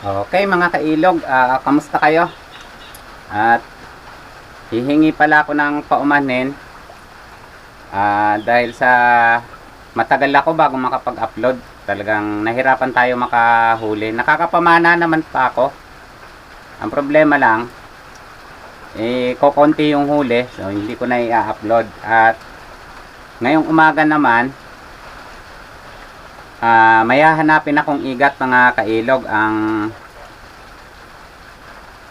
Okay mga kailog, ah, kamusta kayo? At hihingi pala ako ng paumanin ah, dahil sa matagal ako bago makapag-upload. Talagang nahirapan tayo makahuli. Nakakapamana naman pa ako. Ang problema lang, eh, kokonti yung huli. So, hindi ko na i-upload. At ngayong umaga naman, Ah, may hahanapin akong igat mga kailog ang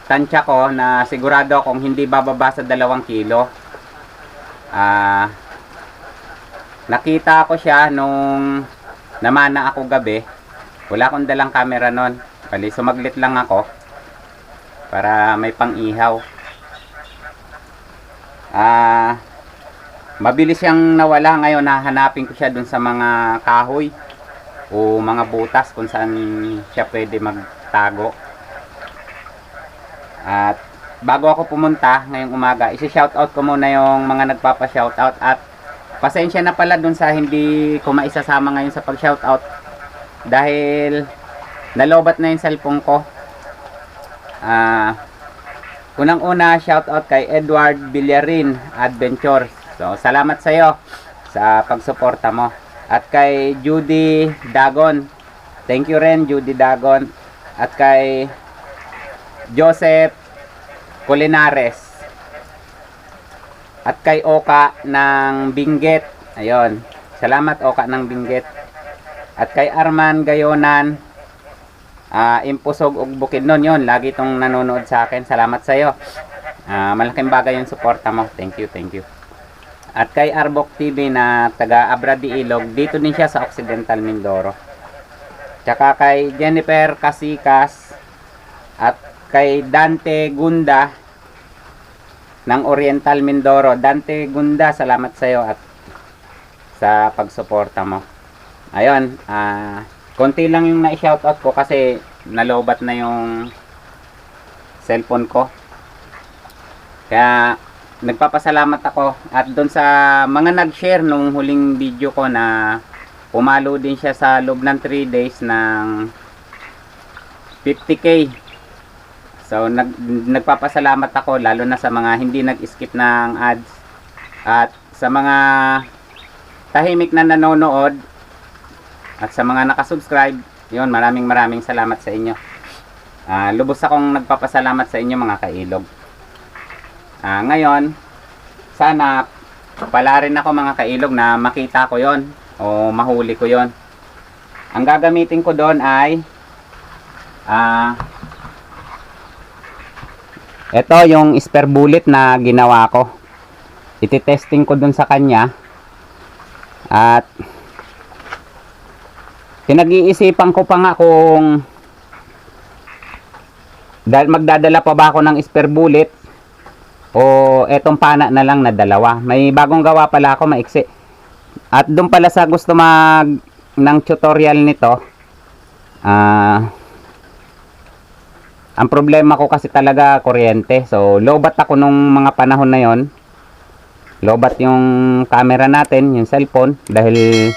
tansya ko na sigurado akong hindi bababa sa dalawang kilo. Ah, nakita ko siya nung namana ako gabi. Wala akong dalang camera nun. Bali, sumaglit lang ako para may pang-ihaw. Ah, mabilis siyang nawala ngayon. Nahanapin ko siya dun sa mga kahoy o mga butas kung saan siya pwede magtago. At bago ako pumunta ngayong umaga, isi-shoutout ko muna yung mga nagpapa-shoutout at pasensya na pala dun sa hindi ko maisasama ngayon sa pag-shoutout dahil nalobat na yung cellphone ko. Ah, unang-una shoutout kay Edward Villarin Adventures. So, salamat sa iyo sa pagsuporta mo. At kay Judy Dagon. Thank you rin, Judy Dagon. At kay Joseph Colinares. At kay Oka ng Binggit. Ayun. Salamat Oka ng Binggit. At kay Arman Gayonan. Ah, impusog og bukid nun yon lagi tong nanonood sa akin salamat sa iyo Ah, malaking bagay yung suporta mo thank you thank you at kay Arbok TV na taga Abradi Ilog, dito din siya sa Occidental Mindoro. Tsaka kay Jennifer Casikas at kay Dante Gunda ng Oriental Mindoro. Dante Gunda, salamat sa iyo at sa pagsuporta mo. Ayun, ah konti lang yung na-shoutout ko kasi nalobat na yung cellphone ko. Kaya nagpapasalamat ako at doon sa mga nag-share nung huling video ko na pumalo din siya sa loob ng 3 days ng 50k so nag, nagpapasalamat ako lalo na sa mga hindi nag-skip ng ads at sa mga tahimik na nanonood at sa mga nakasubscribe. Yun maraming maraming salamat sa inyo. Ah, lubos akong nagpapasalamat sa inyo mga kailog Ah, ngayon, sana pala rin ako mga kailog na makita ko yon o mahuli ko yon. Ang gagamitin ko doon ay ah ito yung spare bullet na ginawa ko. Iti-testing ko doon sa kanya. At pinag-iisipan ko pa nga kung dahil magdadala pa ba ako ng spare bullet o etong pana na lang na dalawa. May bagong gawa pala ako maiksi. At doon pala sa gusto mag ng tutorial nito, ah ang problema ko kasi talaga kuryente. So, lobat ako nung mga panahon na yon. Lobat yung camera natin, yung cellphone dahil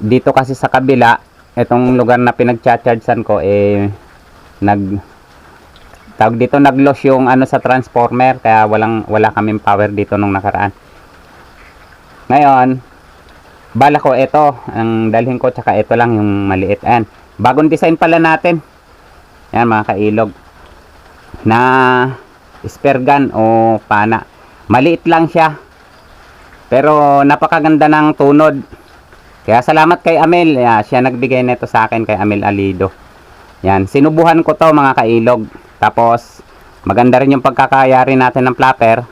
dito kasi sa kabila, itong lugar na pinag-chargean ko eh nag tawag dito nag-loss yung ano sa transformer kaya walang wala kaming power dito nung nakaraan. Ngayon bala ko ito ang dalhin ko tsaka ito lang yung maliit. Ayan bagong design pala natin. Yan mga kailog. Na spare gun o pana. Maliit lang siya pero napakaganda ng tunod. Kaya salamat kay Amel. Yeah, siya nagbigay nito sa akin kay Amel Alido. Yan sinubuhan ko to mga kailog tapos, maganda rin yung pagkakayari natin ng flapper.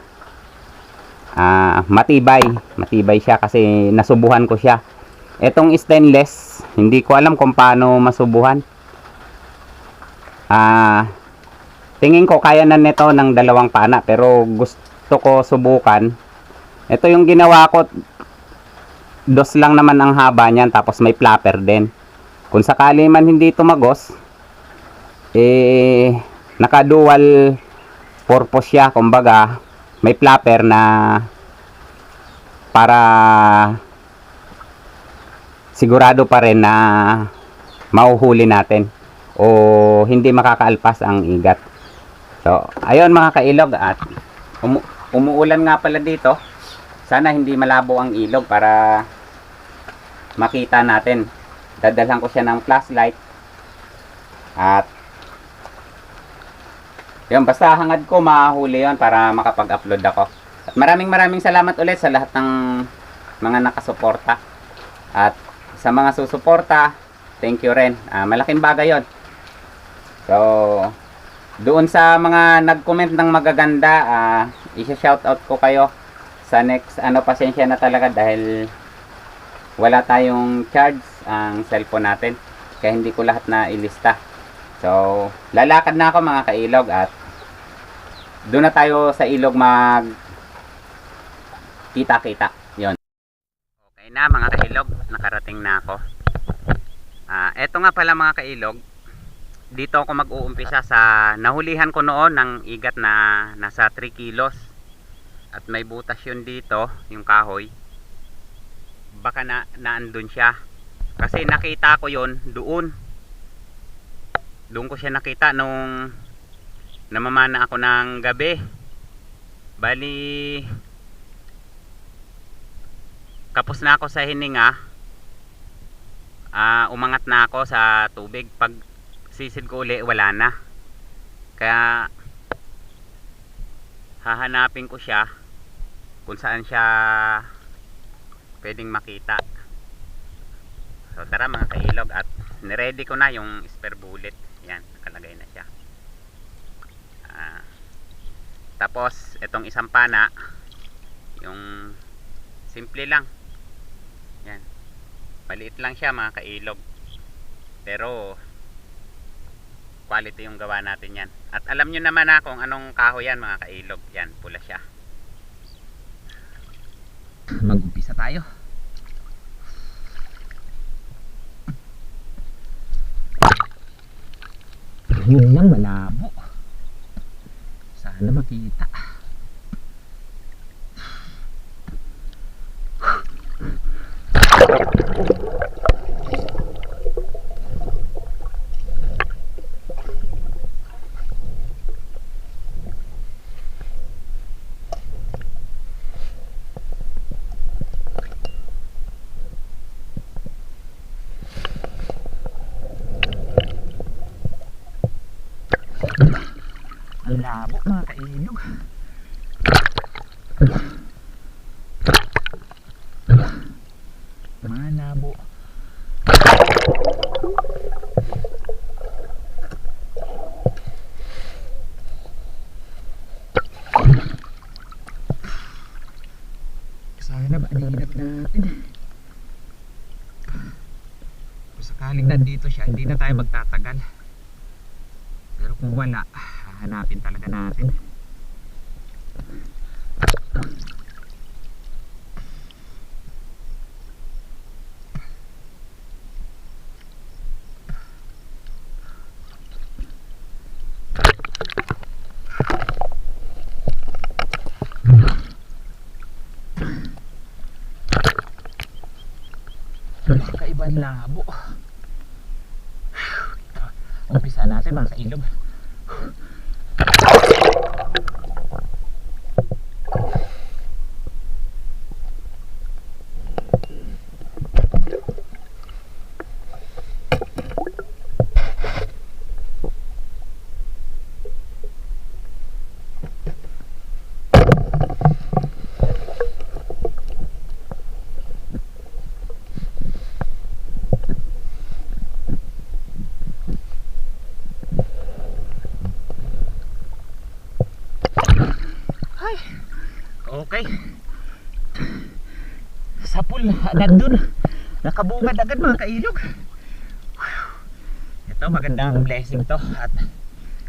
Ah, matibay. Matibay siya kasi nasubuhan ko siya. Etong stainless, hindi ko alam kung paano masubuhan. Ah, tingin ko kaya na nito ng dalawang pana pero gusto ko subukan. Ito yung ginawa ko. Dos lang naman ang haba niyan tapos may flapper din. Kung sakali man hindi tumagos, eh naka-dual purpose siya kumbaga may flapper na para sigurado pa rin na mahuhuli natin o hindi makakaalpas ang igat. So, ayun mga kailog at umu- umuulan nga pala dito. Sana hindi malabo ang ilog para makita natin. Dadalhan ko siya ng flashlight at yun, basta hangad ko mahuli yon para makapag-upload ako. At maraming maraming salamat ulit sa lahat ng mga nakasuporta. At sa mga susuporta, thank you rin. Ah, malaking bagay yon. So, doon sa mga nag-comment ng magaganda, ah, isa-shoutout ko kayo sa next, ano, pasensya na talaga dahil wala tayong charge ang cellphone natin. Kaya hindi ko lahat na ilista. So, lalakad na ako mga kailog at doon na tayo sa ilog mag kita-kita. Yon. Okay na mga kailog, nakarating na ako. Ah, eto nga pala mga kailog, dito ako mag-uumpisa sa nahulihan ko noon ng igat na nasa 3 kilos. At may butas yun dito, yung kahoy. Baka na naandun siya. Kasi nakita ko yon doon. Doon ko siya nakita nung namamana ako ng gabi. Bali kapos na ako sa hininga. Ah, umangat na ako sa tubig. Pag sisid ko uli, wala na. Kaya hahanapin ko siya kung saan siya pwedeng makita. So tara mga kailog at niready ko na yung spare bullet. Yan, nakalagay na siya. Ah, tapos itong isang pana yung simple lang. Yan. Maliit lang siya mga kailog. Pero quality yung gawa natin yan. At alam nyo naman na kung anong kahoy yan mga kailog. Yan, pula siya. Mag-umpisa tayo. Yun lang malabo. Sana makita. Ang labo mga kailog. Malabo. Sana maaninat natin. Kung sakaling nandito siya, hindi na tayo magtatagal. Pero kung wala, hahanapin talaga natin. Kakaibang labo. Umpisa natin mga kailog. Okay. Sa pool, nandun. Nakabungad agad mga kailog. Ito, magandang blessing to. At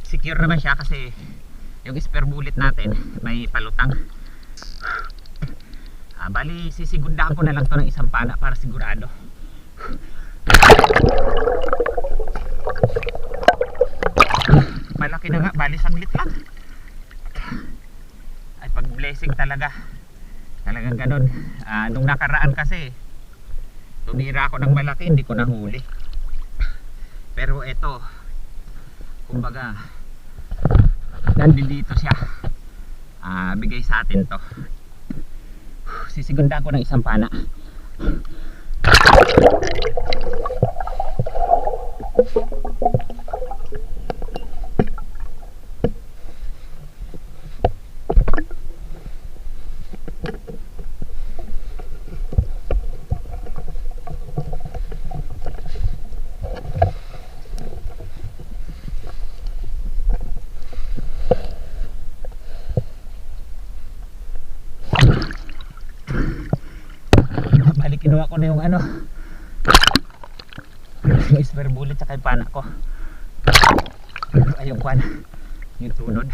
secure naman siya kasi yung spare bullet natin may palutang. Ah, bali, sisigundahan ko na lang to ng isang pana para sigurado. Malaki na nga, bali saglit lang pag blessing talaga. Talagang ganun. Ah, nung nakaraan kasi tumira ako ng malaki hindi ko nahuli. Pero eto kumbaga nandito siya. Ah, bigay sa atin to. Sisigunda ko ng isang pana. balik kinuha ko na yung ano. Yung spare bullet sa yung pana ko. Ay yung kwan. Yung tunod.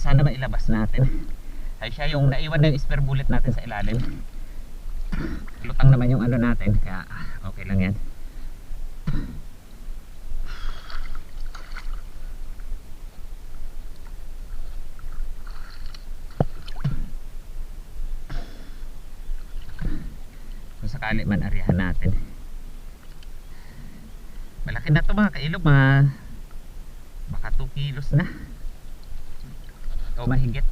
Sana mailabas natin. Ay siya yung naiwan na yung spare bullet natin sa ilalim. Lutang naman yung ano natin kaya okay lang yan sakali man arihan natin. Malaki na to mga kailog mga baka 2 kilos na. O mahigit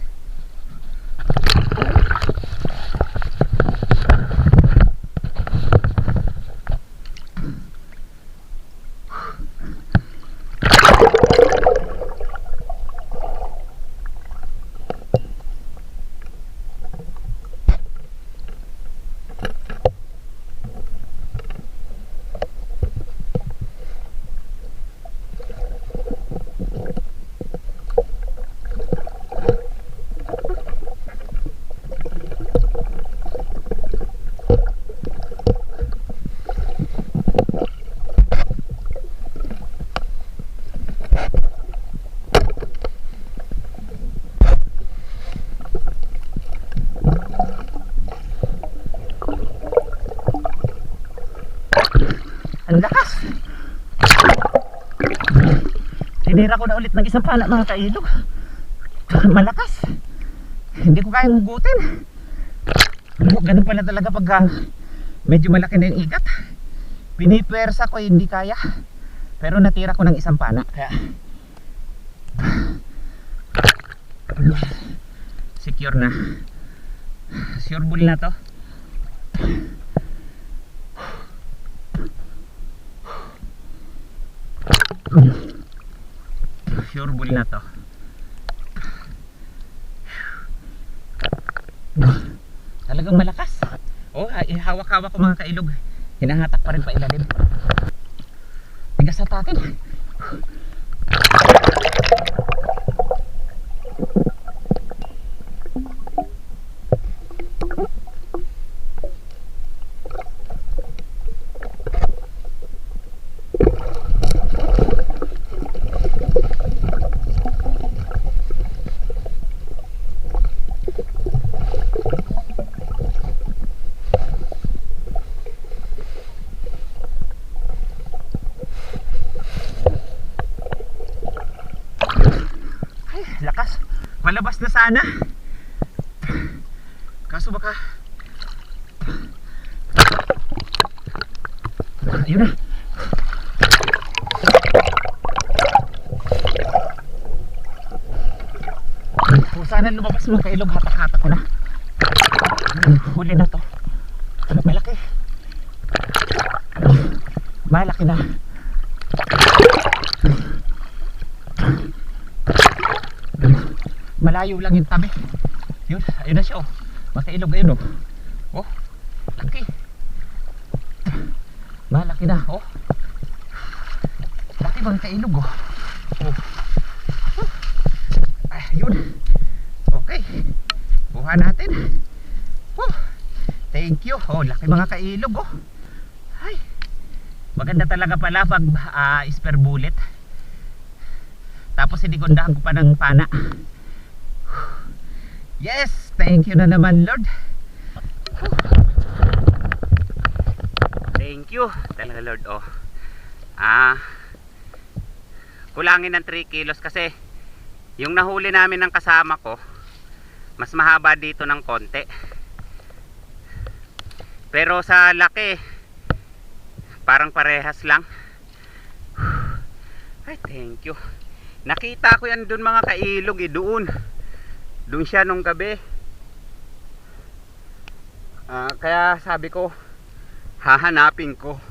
ang lakas tinira ko na ulit ng isang pala mga kailog malakas. Hindi ko kayang hugutin ganun pala talaga pag medyo malaki na yung igat. Pinipwersa ko hindi kaya. Pero natira ko ng isang pana kaya. Secure na. Sure bull na to sure bull na to. Talagang malakas. Oh hawak-hawak ko mga kailog. Hinahatak pa rin pa ilalim. Tigas sa takin Ay, lakas. Malabas na sana. Kaso baka... Ayun na. Kung sana lumabas mga kailog, hatak-hatak ko na. Huli na to. Malaki. Malaki na. Malayo lang yung tabi. Yun, ayun na siya oh. Makailog ayun oh. Oh, laki. Malaki na oh. Laki bang kailog oh. Oh. Ay yun. Okay. Buha natin. Oh, thank you. Oh laki mga kailog oh. Ay. Maganda talaga pala pag ah, spare bullet. Tapos sinigundahan ko pa ng pana Yes, thank you na naman Lord. Thank you talaga Lord oh. Ah kulangin ng 3 kilos kasi yung nahuli namin ng kasama ko mas mahaba dito ng konti. Pero sa laki parang parehas lang. Ay, thank you. Nakita ko yan doon mga kailog eh, doon. Doon siya nung gabi. Ah, kaya sabi ko, hahanapin ko.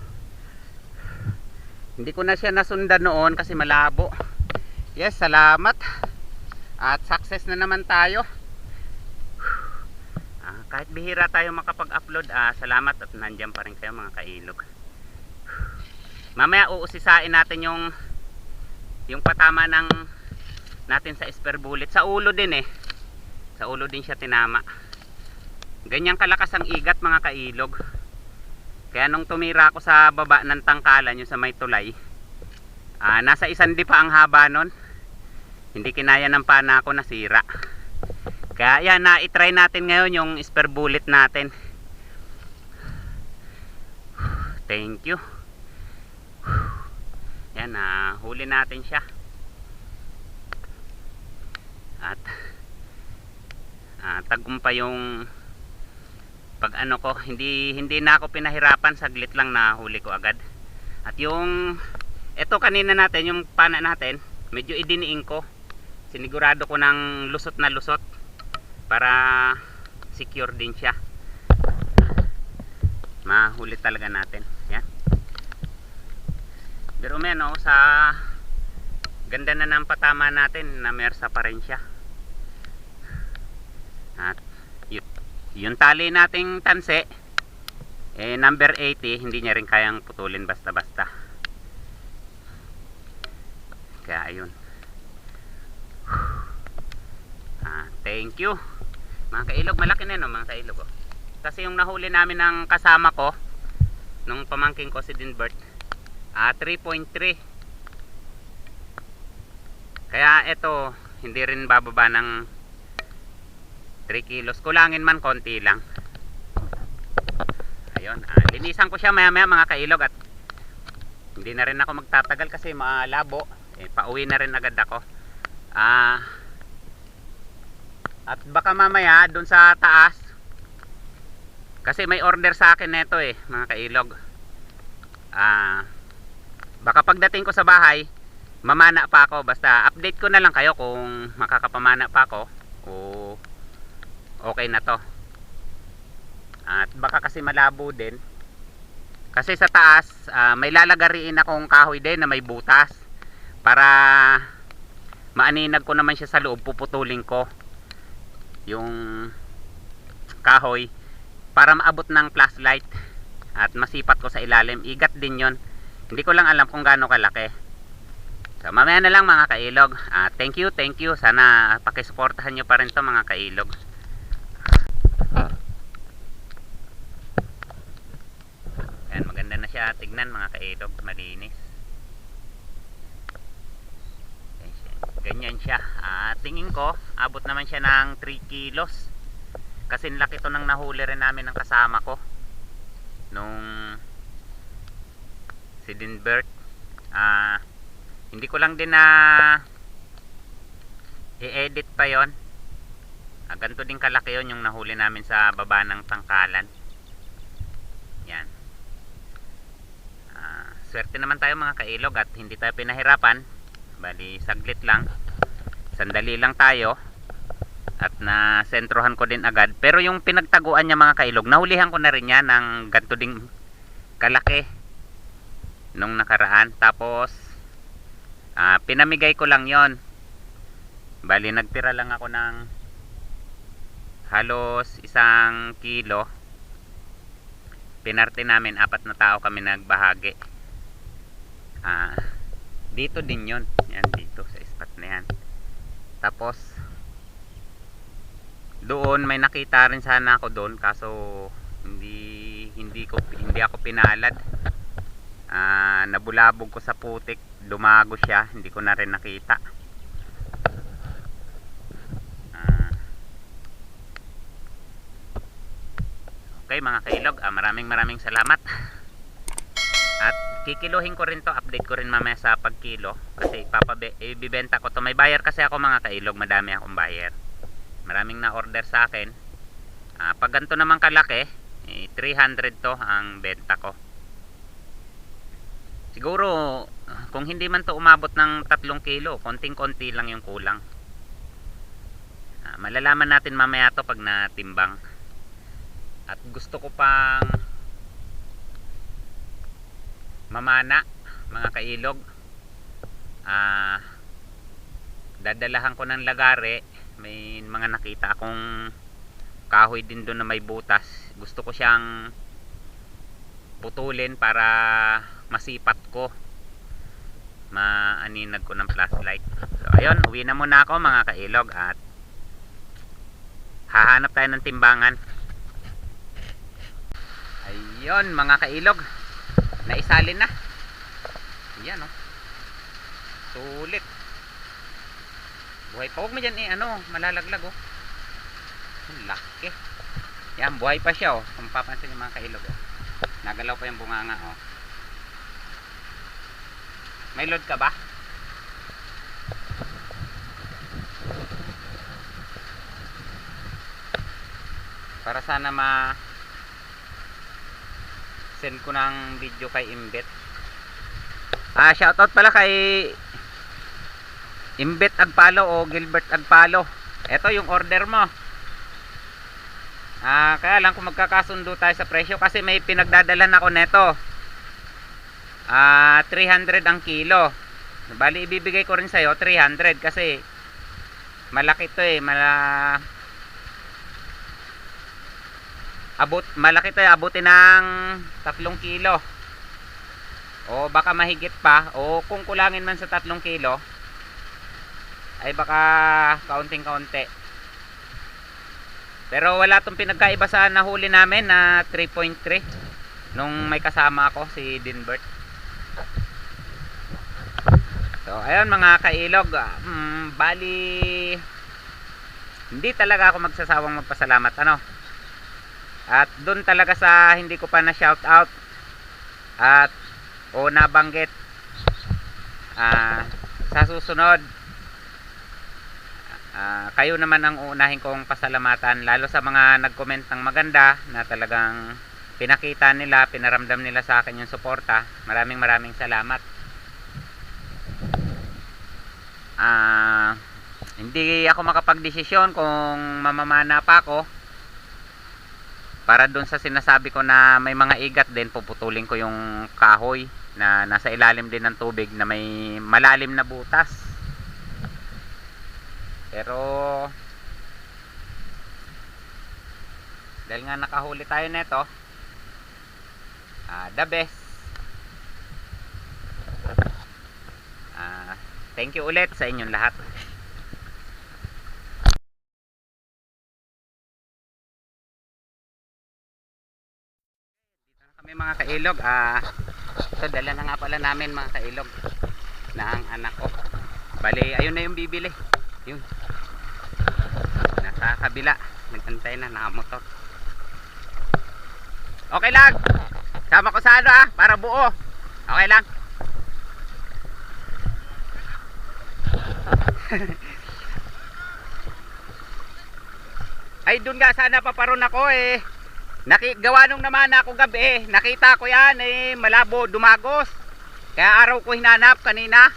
Hindi ko na siya nasundan noon kasi malabo. Yes, salamat. At success na naman tayo. Ah, kahit bihira tayo makapag-upload, ah, salamat at nandiyan pa rin kayo mga kailog. Mamaya uusisain natin yung yung patama ng natin sa spare bullet sa ulo din eh sa ulo din siya tinama. Ganyan kalakas ang igat mga kailog. Kaya nung tumira ako sa baba ng tangkalan yung sa may tulay ah, nasa isang di pa ang haba nun. Hindi kinaya ng pana ko nasira. Kaya yan na itry natin ngayon yung spare bullet natin. Thank you. Yan, ah, huli natin siya. At ah, tagumpay yung pag ano ko, hindi hindi na ako pinahirapan, saglit lang na huli ko agad. At yung ito kanina natin, yung pana natin, medyo idiniin ko. Sinigurado ko ng lusot na lusot para secure din siya. Mahuli talaga natin. Yan. Pero men, oh, sa ganda na ng patama natin, na mersa pa rin siya. At yun, yung tali nating tanse, eh, number 80, hindi niya rin kayang putulin basta-basta. Kaya ayun. Ah, thank you. Mga kailog, malaki na no, mga kailog. Oh. Kasi yung nahuli namin ng kasama ko, nung pamangking ko si Dinbert, Ah, 3.3. Kaya ito, hindi rin bababa ng 3 kilos. Kulangin man konti lang. Ayun, ah, linisan ko siya maya maya mga kailog at hindi na rin ako magtatagal kasi malabo. Eh, pauwi na rin agad ako. Ah, at baka mamaya dun sa taas kasi may order sa akin neto eh mga kailog. Ah, baka pagdating ko sa bahay mamana pa ako basta update ko na lang kayo kung makakapamana pa ako o okay na to at baka kasi malabo din kasi sa taas ah, may lalagariin akong kahoy din na may butas para maaninag ko naman siya sa loob puputulin ko yung kahoy para maabot ng flashlight at masipat ko sa ilalim igat din yon hindi ko lang alam kung gaano kalaki. So mamaya na lang mga kailog. Ah, thank you, thank you. Sana pakisuportahan nyo pa rin to mga kailog. Ayan, maganda na siya tignan mga kailog. Malinis. Ganyan siya. Ah, tingin ko, abot naman siya ng 3 kilos. Kasi laki to ng nahuli rin namin ng kasama ko. Nung si Dinbert ah hindi ko lang din na i-edit pa yon ah, ganito din kalaki yon yung nahuli namin sa baba ng tangkalan yan ah, swerte naman tayo mga kailog at hindi tayo pinahirapan. Bali saglit lang. Sandali lang tayo. At na sentrohan ko din agad. Pero yung pinagtaguan niya mga kailog nahulihan ko na rin yan ng ganito ding kalaki nung nakaraan. Tapos ah, pinamigay ko lang yon. Bali nagtira lang ako ng halos isang kilo. Pinarte namin apat na tao kami nagbahagi ah, dito din yon yan dito sa spot na yan. Tapos doon may nakita rin sana ako doon kaso hindi hindi ko hindi ako pinalad. Ah, nabulabog ko sa putik lumago siya hindi ko na rin nakita. Ah. okay mga kailog ah, maraming maraming salamat at kikiluhin ko rin to. Update ko rin mamaya sa pagkilo. Kasi ipapabe, ibibenta ko to. May bayar kasi ako mga kailog. Madami akong bayar maraming na order sa akin. Ah, pag ganito naman kalaki eh, 300 to ang benta ko. Siguro kung hindi man to umabot ng 3 kilo, konting-konti lang yung kulang. Ah, malalaman natin mamaya to pag natimbang. At gusto ko pang mamana, mga kailog. Ah, dadalahan ko ng lagare. May mga nakita akong kahoy din doon na may butas. Gusto ko siyang putulin para masipat ko maaninag ko ng flashlight so ayun uwi na muna ako mga kailog at hahanap tayo ng timbangan ayun mga kailog naisalin na. Yan oh. Sulit. Buhay pa. Huwag mo dyan eh ano malalaglag oh. Ang laki. Yan buhay pa siya oh. Kung papansin yung mga kailog oh. Nagalaw pa yung bunganga oh. May load ka ba? Para sana ma send ko ng video kay Imbet. Ah, shoutout pala kay Imbet Agpalo o Gilbert Agpalo. Ito yung order mo. Ah, kaya lang kung magkakasundo tayo sa presyo kasi may pinagdadalan ako neto. Ah, 300 ang kilo. Bali ibibigay ko rin sa 300 kasi malaki 'to eh, mala abot malaki 'to, eh, abutin ng 3 kilo. O baka mahigit pa o kung kulangin man sa 3 kilo ay baka kaunting-kaunti. Pero wala tong pinagkaiba sa nahuli namin na 3.3 nung may kasama ako si Dinbert. So, ayun mga kailog, um, bali hindi talaga ako magsasawang magpasalamat ano. At doon talaga sa hindi ko pa na shout out at o nabanggit ah sa susunod ah, kayo naman ang uunahin kong pasalamatan lalo sa mga nag-comment ng maganda na talagang pinakita nila, pinaramdam nila sa akin yung suporta. Maraming maraming salamat. Ah, hindi ako makapagdesisyon kung mamamana pa ako. Para doon sa sinasabi ko na may mga igat din, puputulin ko yung kahoy na nasa ilalim din ng tubig na may malalim na butas. Pero dahil nga nakahuli tayo nito, ah, the best. Ah, thank you ulit sa inyong lahat. Na kami mga kailog. Ah, ito dala na nga pala namin mga kailog ng anak ko. Bali, ayun na yung bibili. Yun. Nasa kabila. Nagantay na nakamotor. Okay lang. Sama ko sa ano ah, para buo. Okay lang. Ay doon nga sana paparon ako eh. Naki, gawa nung naman ako gabi, nakita ko yan eh, malabo, dumagos. Kaya araw ko hinanap kanina.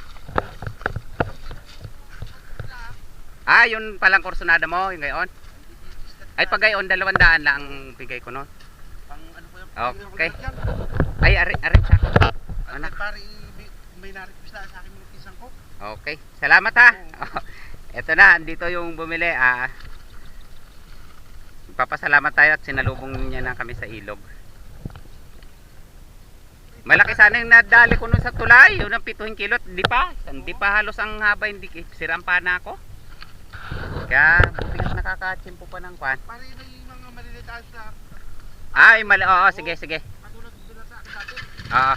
Ah, yun palang kursunada mo, yung gayon. Ay, pag gayon, dalawang daan lang ang bigay ko no. Pang ano po yung Okay. Ay, ari, ari ako. Ano Anak. pare, may- na-request na sa akin mga pisang ko. Okay. Salamat ha. Ito na, andito yung bumili. Ah, papasalamat tayo at sinalubong niya na kami sa ilog. Malaki sana yung nadali ko nun sa tulay. Yun ang pituhin kilot. Di pa. Hindi pa halos ang haba. Hindi sirampa na ako. Kaya buti nakakachimpo pa ng kwan. Pare, may mga maliliit ayos na Ay, mali. Oo, sige, sige. katulad doon sa akin dati. Oo.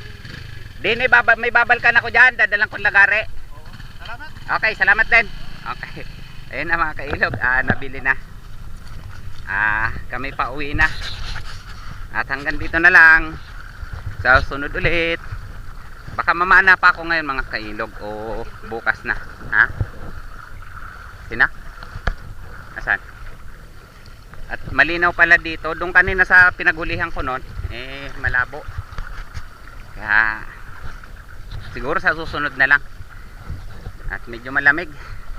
Di, may, babal, may babalkan ako dyan. Dadalang kong lagare. Oo. Salamat. Okay, salamat din. Okay. Ayun na mga kailog, ah, nabili na. Ah, kami pa uwi na. At hanggang dito na lang. Sa sunod ulit. Baka mamana pa ako ngayon mga kailog o bukas na. Ha? Sina? Asan? At malinaw pala dito. Doon kanina sa pinaghulihan ko noon, eh malabo. Kaya siguro sa susunod na lang at medyo malamig